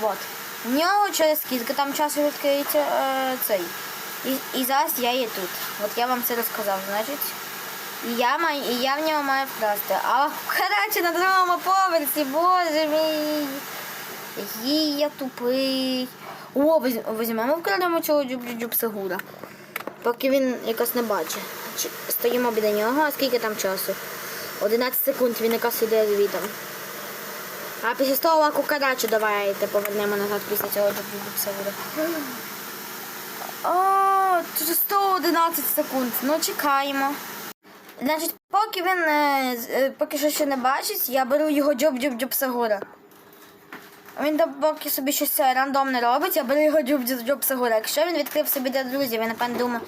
Вот. В нього через скільки там часу відкриється е, цей. І, і зараз я є тут. От я вам це розказав, значить. І я, маю, і я в нього маю вкрасти. А коротше на другому поверсі, боже мій. Який я тупий. О, візь- візьмемо вкрадемо цього джуб Сагура. Поки він якось не бачить. Стоїмо біля нього, а скільки там часу? 11 секунд, він якось іде звітом. А після того лаку карачу давайте повернемо назад після цього джуб Сагура. О, тут 111 секунд. Ну чекаємо. Значить, поки він е, е, поки що ще не бачить, я беру його джоб джоб джоб Сагура. Він там поки собі щось е, рандомне робить, я беру його джоб джоб джоб Сагура. Якщо він відкрив собі для друзів, він напевно думає.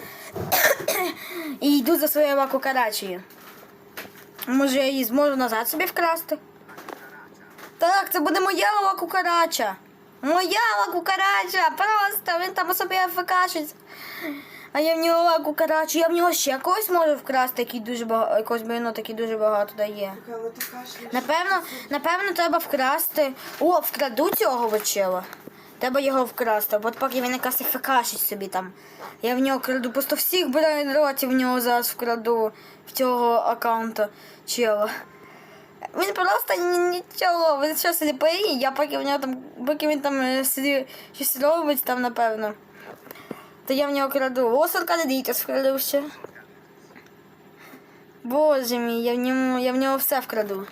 І йду за своєю лакукарачею. Може, я її зможу назад собі вкрасти? Так, це буде моя лакукарача. Моя лакукарача! Просто він там собі афекашить. А я в нього лаку карачу, я в нього ще когось можу вкрасти, який дуже багато, якогось бліну, який дуже багато дає. Напевно, напевно, треба вкрасти. О, вкраду цього вечила. Треба його вкрасти, от поки він якась фекашить собі там. Я в нього краду, просто всіх брейнротів в нього зараз вкраду в цього аккаунта чела. Він просто ні- нічого, він що сліпий, я поки в нього там, поки він там е, собі щось робить там, напевно. То я в нього краду. О, сорка дітес вкраду ще. Боже мій, я в ньому, я в нього все вкраду.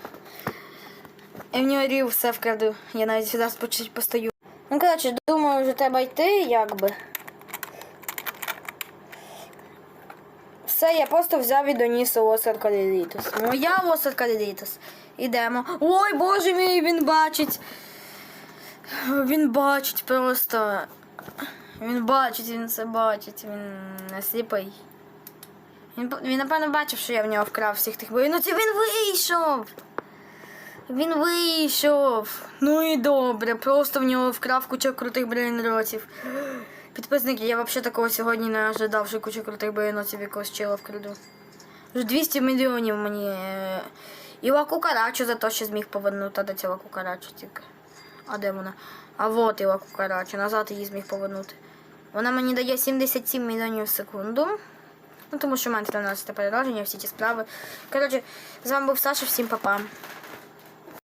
Я в нього рів все вкраду. Я навіть сюди постою. Ну, коротше, думаю, вже треба йти, якби. Все, я просто взяв і доніс Осар Калілітус. Моя Осар Калілітус. Ідемо. Ой, боже мій, він бачить. Він бачить просто. Він бачить, він все бачить, він не сліпий. Він, він напевно бачив, що я в нього вкрав всіх тих боїв. Ну він вийшов. Він вийшов. Ну і добре, просто в нього вкрав кучу крутих брейнротів. Підписники, я взагалі такого сьогодні не ожидав, що кучу крутих брейнротів якогось чела вкраду. Вже 200 мільйонів мені. Е, кукарачу за те, що зміг повернути. А цього кукарачу тільки? А де вона? А вот його кукарачу, карачу, назад її зміг повернути. Вона мені дає 77 мільйонів в секунду. Ну, тому що в мене 13 переродження, всі ті справи. Коротше, з вами був Саша, всім па-па.